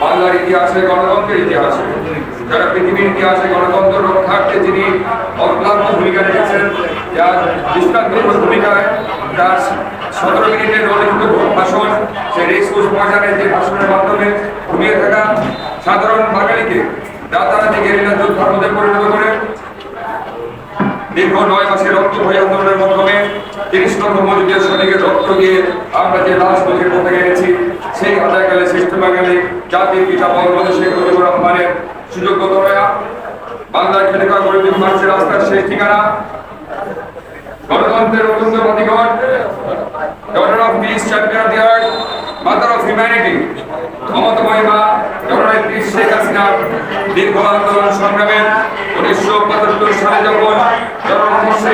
বাংলার ইতিহাসে, গণতন্ত্রের ইতিহাসে। যারা পৃথিবীর ইতিহাসে গণতন্ত্র রক্ষার্থে যিনি অক্লান্ত ভূমিকা রেখেছেন, যার দৃষ্টান্তমূলক ভূমিকায় তার সতেরো মিনিটের রলিখিত ভাষণ সেই রেসকোর্স ময়দানের যে ভাষণের মাধ্যমে ঘুমিয়ে থাকা সাধারণ বাঙালিকে রাতারাতি গেরিলা যোদ্ধার পরিণত করে দীর্ঘ নয় মাসের আন্দোলনের মাধ্যমে সৈনিকের রক্ত দিয়ে আমরা যে এনেছি সেই শ্রেষ্ঠ বাঙালি জাতির পিতা বঙ্গবন্ধু শেখ মুজিবুর রহমানের সুযোগ্য বাংলার খাওয়া গরিব মানুষের রাস্তার শেষ ঠিকানা। গণতন্ত্রের অত্যন্ত doctor of peace champion of the earth mother of humanity মমতাময়ী মা জননেত্রী শেখ হাসিনার দীর্ঘ আন্দোলন সংগ্রামে উনিশশো সালে যখন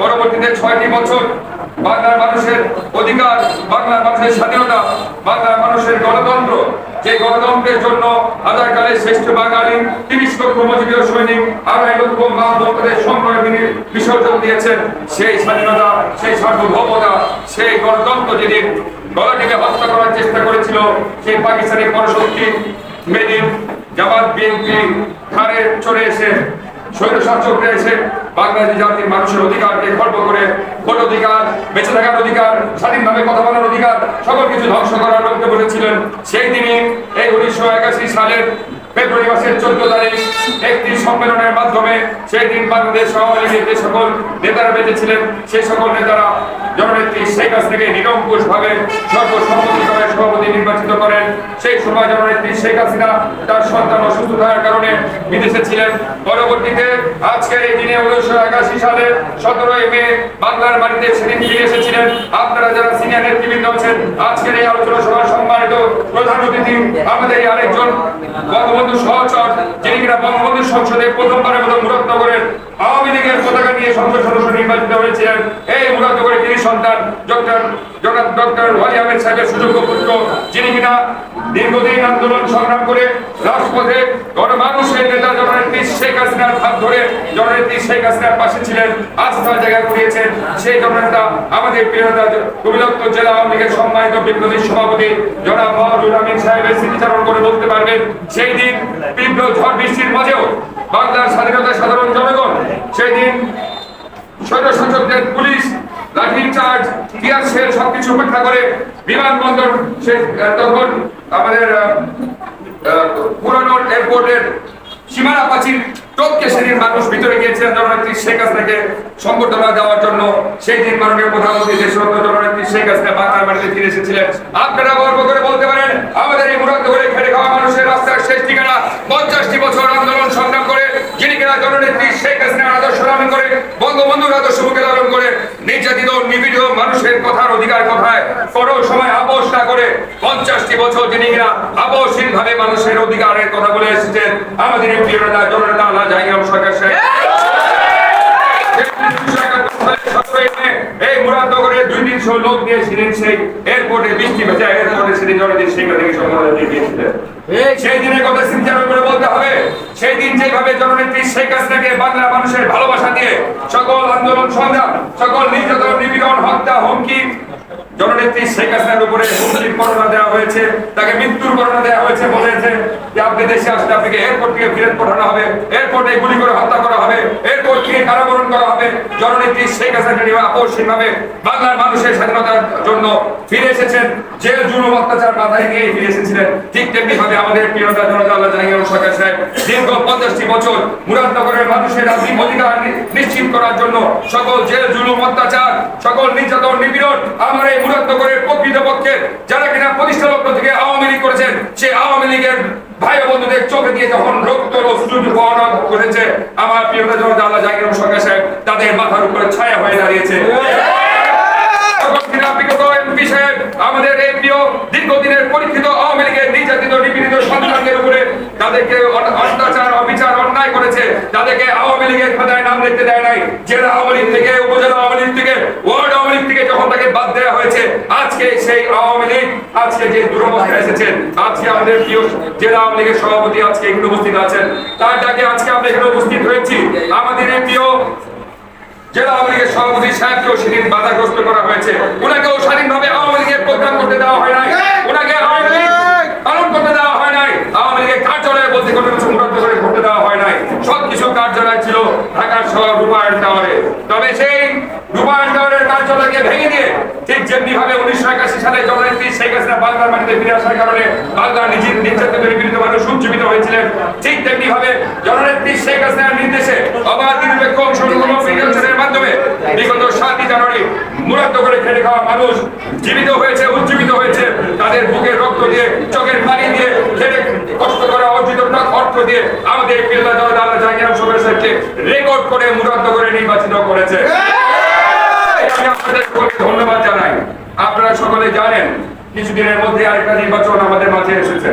পরবর্তীতে ছয়টি বছর বাংলার মানুষের অধিকার, বাংলার মানুষের স্বাধীনতা, বাংলার মানুষের গণতন্ত্র। যে গণতন্ত্রের জন্য হাজার কালে শ্রেষ্ঠ বাঙালি, তিরিশ লক্ষ মজুরীয় সৈনিক, আড়াই লক্ষ মা ভক্তদের সংগ্রামে বিসর্জন দিয়েছেন। সেই স্বাধীনতা, সেই সার্বভৌমতা, সেই গণতন্ত্র যেদিন গলাটিকে হত্যা করার চেষ্টা করেছিল, সেই পাকিস্তানি পরশক্তি মেদিন জামাত বিএনপি থারে চলে এসে স্বৈর শাসকরা এসে বাংলাদেশ জাতির মানুষের অধিকারকে খর্ব করে ভোট অধিকার, বেঁচে থাকার অধিকার, স্বাধীনভাবে কথা বলার অধিকার, সকল কিছু ধ্বংস করার লক্ষ্যে বলেছিলেন। সেই তিনি এই উনিশশো একাশি সালের ফেব্রুয়ারি মাসের চোদ্দ তারিখ একটি সম্মেলনের মাধ্যমে সেই দিন বাংলাদেশ আওয়ামী লীগের যে সকল নেতারা বেঁচেছিলেন, সেই সকল নেতারা জননেত্রী শেখ হাসিনাকে নিরঙ্কুশ ভাবে সর্বসম্মতিক্রমে সভাপতি নির্বাচিত করেন। সেই সময় জননেত্রী শেখ হাসিনা তার সন্তান অসুস্থ থাকার কারণে বিদেশে ছিলেন। পরবর্তীতে আজকের এই দিনে উনিশশো একাশি সালের সতেরোই মে বাংলার মাটিতে সেদিন ফিরে এসেছিলেন। আপনারা যারা সিনিয়র নেতৃবৃন্দ আছেন, আজকের এই আলোচনা সভার সম্মানিত প্রধান অতিথি, আমাদের আরেকজন বঙ্গবন্ধু か যিনি কিনা বঙ্গবন্ধু সংসদে প্রথমবারের মতো মুরাদনগরের আওয়ামী লীগের পতাকা নিয়ে সংসদ সদস্য নির্বাচিত হয়েছিলেন, এই মুরাদনগরের তিনি সন্তান, ডক্টর জনাব ডক্টর ওয়ালি আহমেদ সাহেবের সুযোগ্য পুত্র, যিনি কিনা দীর্ঘদিন আন্দোলন সংগ্রাম করে রাজপথে গণমানুষের নেতা জননেত্রী শেখ হাসিনার হাত ধরে জননেত্রী শেখ হাসিনার পাশে ছিলেন, আস্থা জায়গা করিয়েছেন। সেই জননেতা আমাদের প্রিয় নেতা কবিলক্ত জেলা আওয়ামী লীগের সম্মানিত বিপ্লবী সভাপতি জনাব মহরুল আমিন সাহেবের স্মৃতিচারণ করে বলতে পারবেন, সেই দিন তীব্র ঝড় বৃষ্টির মাঝেও বাংলার স্বাধীনতা সাধারণ জনগণ সেই দিন শাসকদের পুলিশ লাঠি চার্জ টিয়ার সেল সবকিছু উপেক্ষা করে বিমানবন্দর সে তখন আমাদের পুরানো এয়ারপোর্টের সীমানা প্রাচীর টপকে সেদিন মানুষ ভিতরে গিয়েছিলেন জননেত্রী শেখ হাসিনাকে সংবর্ধনা দেওয়ার জন্য। সেই দিন মাননীয় প্রধানমন্ত্রী দেশরত্ন জননেত্রী শেখ হাসিনা বাংলার মাটিতে ফিরে এসেছিলেন। আপনারা গর্ব করে বলতে পারেন, আমাদের এই মুরাদ করে খেটে খাওয়া মানুষের রাস্তার শেষ ঠিকানা পঞ্চাশটি বছর আন্দোলন সংগ্রাম করে, যিনি কিনা জননেত্রী শেখ হাসিনার আদর্শ লালন করে, বঙ্গবন্ধুর আদর্শ মুখে লালন করে নির্যাতিত নিবিড় মানুষের কথার অধিকার কথায়? কোনো সময় আপোষ না করে পঞ্চাশটি বছর যিনি কিনা আপোষহীন ভাবে মানুষের অধিকারের কথা বলে এসেছেন, আমাদের প্রিয় নেতা জননেতা আল্লাহ সরকার তিনশো লোক সেদিন সেই এয়ারপোর্টে বৃষ্টি ভেজা এয়ারপোর্টে সেদিন জনদিন দিয়ে গিয়েছিলেন সেই দিনের কথা চিন্তা করে বলতে হবে সেই দিন যেভাবে জননেত্রী শেখ হাসিনাকে বাংলা মানুষের ভালোবাসা দিয়ে সকল আন্দোলন সংগ্রাম সকল নির্যাতন নিপীড়ন হত্যা হুমকি জননেত্রী শেখ হাসিনার উপরে হুমকির করোনা দেওয়া হয়েছে, তাকে মৃত্যুর করোনা দেওয়া হয়েছে, বলেছে যে আপনি দেশে আসলে আপনাকে এয়ারপোর্ট থেকে ফিরে পাঠানো হবে এয়ারপোর্টে গুলি করে হত্যা করা হবে এয়ারপোর্ট থেকে কারাবরণ করা হবে। জননেত্রী শেখ বাংলার মানুষের স্বাধীনতার জন্য ফিরে এসেছেন। জেল, জুলুম, অত্যাচার নিয়ে ফিরে এসেছিলেন। ঠিক তেমনি ভাবে আমাদের প্রিয়তা জনতা আল্লাহ জাহাঙ্গীর সরকার সাহেব দীর্ঘ পঞ্চাশটি বছর মুরাদনগরের মানুষের অধিকার নিশ্চিত করার জন্য সকল জেল, জুলুম, অত্যাচার, সকল নির্যাতন, নিপীড়ন আমার এই মুরাদনগরের প্রকৃত পক্ষে যারা কিনা প্রতিষ্ঠা লগ্ন থেকে আওয়ামী লীগ করেছেন, সেই আওয়ামী লীগের ভাই বন্ধুদের চোখে দিয়ে যখন রক্ত অশ্রু বহন করেছে, আমার প্রিয় আল্লাহ জাকির সরকার সাহেব, তাদের মাথার উপরে ছায়া হয়ে দাঁড়িয়েছে। এমপি আমাদের প্রিয় দীর্ঘদিনের পরীক্ষিত আওয়ামী লীগের নির্যাতিত, নিপীড়িত সন্তানদের উপরে তাদেরকে অত্যাচার, অবিচার অন্যায় করেছে। তাদেরকে আওয়ামী লীগের খাতায় নাম লিখতে দেয় নাই। জেলা আওয়ামী লীগ থেকে, উপজেলা আওয়ামী লীগ থেকে, ওয়ার্ড আওয়ামী লীগ থেকে যখন তাকে বাদ দেওয়া হয়েছে, আজকে সেই আওয়ামী লীগ, আজকে যে দুরবস্থায় এসেছেন, আজকে আমাদের প্রিয় জেলা আওয়ামী লীগের সভাপতি আজকে এখানে উপস্থিত আছেন। তার ডাকে আজকে আমরা এখানে উপস্থিত হয়েছি। আমাদের প্রিয় জেলা আওয়ামী লীগের সভাপতি সাহেবকেও সেদিন বাধাগ্রস্ত করা হয়েছে। ওনাকেও স্বাধীনভাবে আওয়ামী লীগের প্রোগ্রাম করতে দেওয়া হয় নাই। ওনাকে আওয়ামী লীগ পালন করতে দেওয়া হয় নাই। আওয়ামী লীগের কার্যালয়ে বলতে কোনো কিছু করে করতে দেওয়া হয় নাই। সব কিছু কার্যালয় ছিল ঢাকার শহর রূপায়ণ টাওয়ারে। তবে সেই রূপায়ণ টাওয়ারের কার্যালয়কে ভেঙে দিয়ে ঠিক যেমনি ভাবে উনিশশো একাশি সালে জননেত্রী শেখ হাসিনা বাংলার মাটিতে ফিরে আসার কারণে বাংলার নিজের নির্যাতিত নিপীড়িত মানুষ উজ্জীবিত হয়েছিলেন, ঠিক তেমনি ভাবে জননেত্রী শেখ হাসিনার নির্দেশে অবাধ, নিরপেক্ষ অংশগ্রহণ মাধ্যমে বিগত সাতই জানুয়ারি করে খেটে খাওয়া মানুষ জীবিত হয়েছে, উজ্জীবিত হয়েছে। তাদের বুকের রক্ত দিয়ে, চোখের পানি দিয়ে খেটে কষ্ট করে অর্জিত অর্থ দিয়ে আমাদের কেল্লা আল্লাহ জাহাঙ্গীর রেকর্ড করে মুরাদ্দ করে নির্বাচিত করেছে। আমি আপনাদের সকলকে ধন্যবাদ জানাই। আপনারা সকলে জানেন, কিছুদিনের মধ্যে আরেকটা নির্বাচন আমাদের মাঝে এসেছে।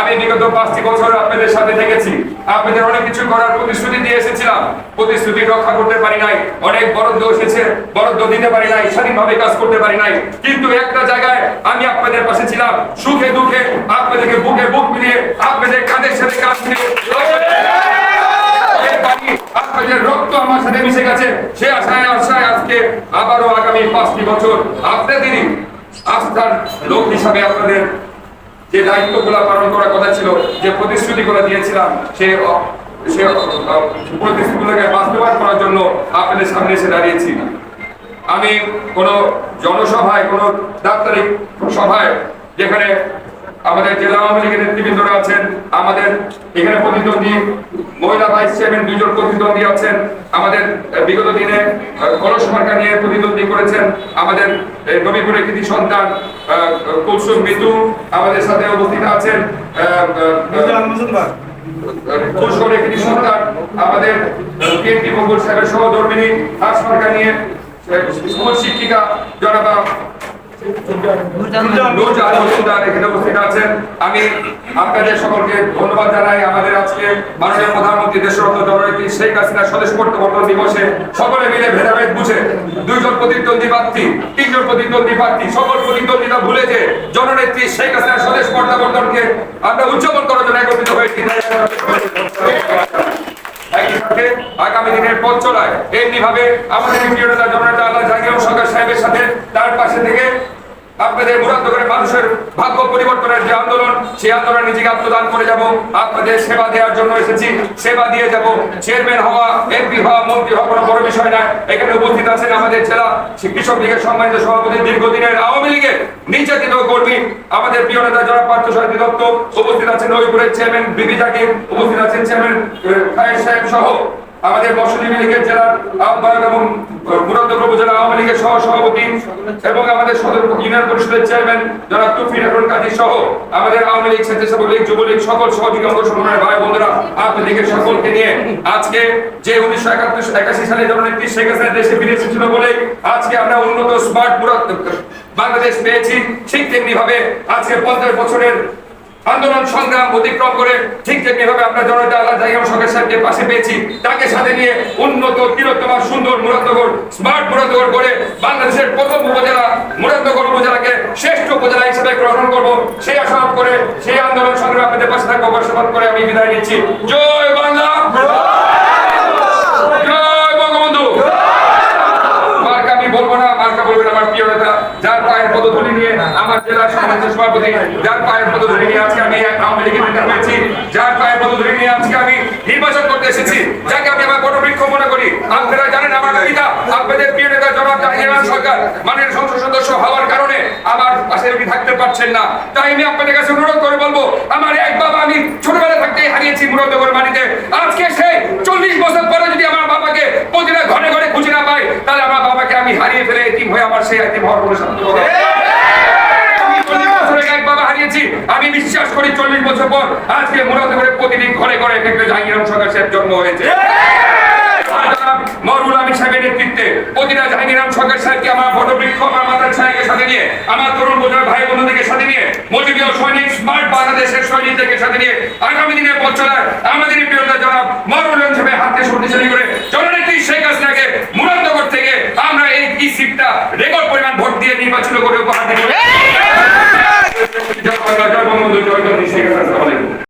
আমি বিগত পাঁচটি বছর আপনাদের সাথে থেকেছি। আপনাদের অনেক কিছু করার প্রতিশ্রুতি দিয়ে এসেছিলাম। প্রতিশ্রুতি রক্ষা করতে পারি নাই। অনেক বরাদ্দ এসেছে, বরাদ্দ দিতে পারি নাই স্বাধীনভাবে কাজ করতে পারি নাই। কিন্তু একটা জায়গায় আমি আপনাদের পাশে ছিলাম। সুখে দুঃখে আপনাদেরকে বুকে বুক মিলিয়ে আপনাদের কাঁধের সাথে কাঁধ মিলিয়ে এই বাড়ি আপনাদের রক্ত আমার সাথে মিশে গেছে। সে আশায় আশায় আজকে আবারও আগামী পাঁচটি বছর আপনাদেরই আস্থার লোক হিসাবে আপনাদের যে দায়িত্বগুলো পালন করার কথা ছিল, যে প্রতিশ্রুতিগুলো দিয়েছিলাম, সে সে প্রতিশ্রুতিগুলোকে বাস্তবায়ন করার জন্য আপনাদের সামনে এসে দাঁড়িয়েছি। আমি কোনো জনসভায়, কোনো দাপ্তরিক সভায় যেখানে আমাদের জেলা আওয়ামী লীগের নেতৃবৃন্দরা আছেন আমাদের এখানে প্রতিদ্বন্দ্বী মহিলা ভাইস চেয়ারম্যান দুজন প্রতিদ্বন্দ্বী আছেন আমাদের বিগত দিনে কলস মার্কা নিয়ে প্রতিদ্বন্দ্বী করেছেন আমাদের নবীপুরের কৃতি সন্তান আহ, কুলসুম মিতু আমাদের সাথে উপস্থিত আছেন পুষ্করে কৃতি সন্তান আমাদের বিএনপি মঙ্গল সাহেবের সহধর্মিনী হাস মার্কা নিয়ে স্কুল শিক্ষিকা জনাবা ভুলে যে জননেত্রী শেখ হাসিনার স্বদেশ প্রত্যাবর্তনকে আমরা উদযাপন করার জন্য একত্রিত হয়েছি। আগামী দিনের পথ চলায় এমনি ভাবে আমাদের প্রিয় নেতা, জননেতা আল্লাহ জাহাঙ্গীর সরকার সাহেবের সাথে তার পাশে থেকে আপনাদের মুরাদ করে মানুষের ভাগ্য পরিবর্তনের যে আন্দোলন, সেই আন্দোলনে নিজেকে আত্মদান করে যাব। আপনাদের সেবা দেওয়ার জন্য এসেছি। সেবা দিয়ে যাব। চেয়ারম্যান হওয়া, এমপি হওয়া, মন্ত্রী হওয়া কোনো বড় বিষয় না। এখানে উপস্থিত আছেন আমাদের জেলা কৃষক লীগের সম্মানিত সভাপতি, দীর্ঘদিনের আওয়ামী লীগের নির্যাতিত কর্মী। আমাদের প্রিয় নেতা জনাব পার্থ সারথী দত্ত। উপস্থিত আছেন নবীপুরের চেয়ারম্যান বিবি জাকির। উপস্থিত আছেন চেয়ারম্যান সাহেব সহ আমাদের মৎস্যজীবী লীগের জেলার আহ্বায়ক এবং মুরাদনগর উপজেলা আওয়ামী লীগের সহ সভাপতি এবং আমাদের সদর ইউনিয়ন পরিষদের চেয়ারম্যান জনাব তুফির এখন কাজী সহ আমাদের আওয়ামী লীগ স্বেচ্ছাসেবক লীগ, যুবলীগ, সকল সহযোগী অঙ্গ সংগঠনের ভাই বোনেরা আওয়ামী লীগের সকলকে নিয়ে আজকে যে উনিশশো একাত্তর একাশি সালে জননেত্রী শেখ হাসিনা দেশে ফিরে এসেছিল বলে আজকে আমরা উন্নত, স্মার্ট মুরাদ বাংলাদেশ পেয়েছি। ঠিক তেমনি ভাবে আজকে পঞ্চাশ বছরের আন্দোলন সংগ্রাম অতিক্রম করে ঠিক তেমনি ভাবে আমরা জনতা আল্লাহ জাহিম সরকার সাহেবকে পাশে পেয়েছি, তাকে সাথে নিয়ে উন্নত তিরোত্তমা সুন্দর মুরাদনগর, স্মার্ট মুরাদনগর করে বাংলাদেশের প্রথম উপজেলা, মুরাদনগর উপজেলাকে শ্রেষ্ঠ উপজেলা হিসেবে গ্রহণ করব। সেই আশা করে সেই আন্দোলন সংগ্রাম আপনাদের পাশে থাকব। করে আমি বিদায় নিচ্ছি। জয় বাংলা জয় বঙ্গবন্ধু মার্কা আমি বলব না মার্কা বলবেন আমার প্রিয় নেতা যার পায়ের পদধূলি জেলার সমাজের সভাপতি, যার আমার করি। আজকে সেই চল্লিশ বছর পরে যদি আমার বাবাকে প্রতিটা ঘরে ঘরে খুঁজে না পাই, তাহলে আমার বাবাকে আমি হারিয়ে ফেলে এতিম হয়ে আমার সেই এতিম হওয়ার কোনো সাধ্য না। আমি বিশ্বাস করি চল্লিশ বছর পর আজকে মুরাদনগরের প্রতিটি ঘরে ঘরে এক একটা জাহাঙ্গীর সরকার সাহেব জন্ম হয়েছে। মরুল আমির সাহেবের নেতৃত্বে প্রতিটা জাহাঙ্গীরাম সরকার সাহেবকে আমার বটবৃক্ষ আমার মাতার ছায়াকে সাথে নিয়ে আমার তরুণ বোঝার ভাই বোনদেরকে সাথে নিয়ে মজুবীয় সৈনিক স্মার্ট বাংলাদেশের সৈনিকদেরকে সাথে নিয়ে আগামী দিনের পথ চলার আমাদের প্রিয়তা জনাব মরুল সাহেবের হাতে শক্তিশালী করে জননেত্রী শেখ হাসিনাকে মুরাদনগর থেকে আমরা এই সিটটা রেকর্ড পরিমাণ ভোট দিয়ে নির্বাচন করে উপহার দিব সরকার বঙ্গবন্ধু জয়ন্তী শেখ হাসিনা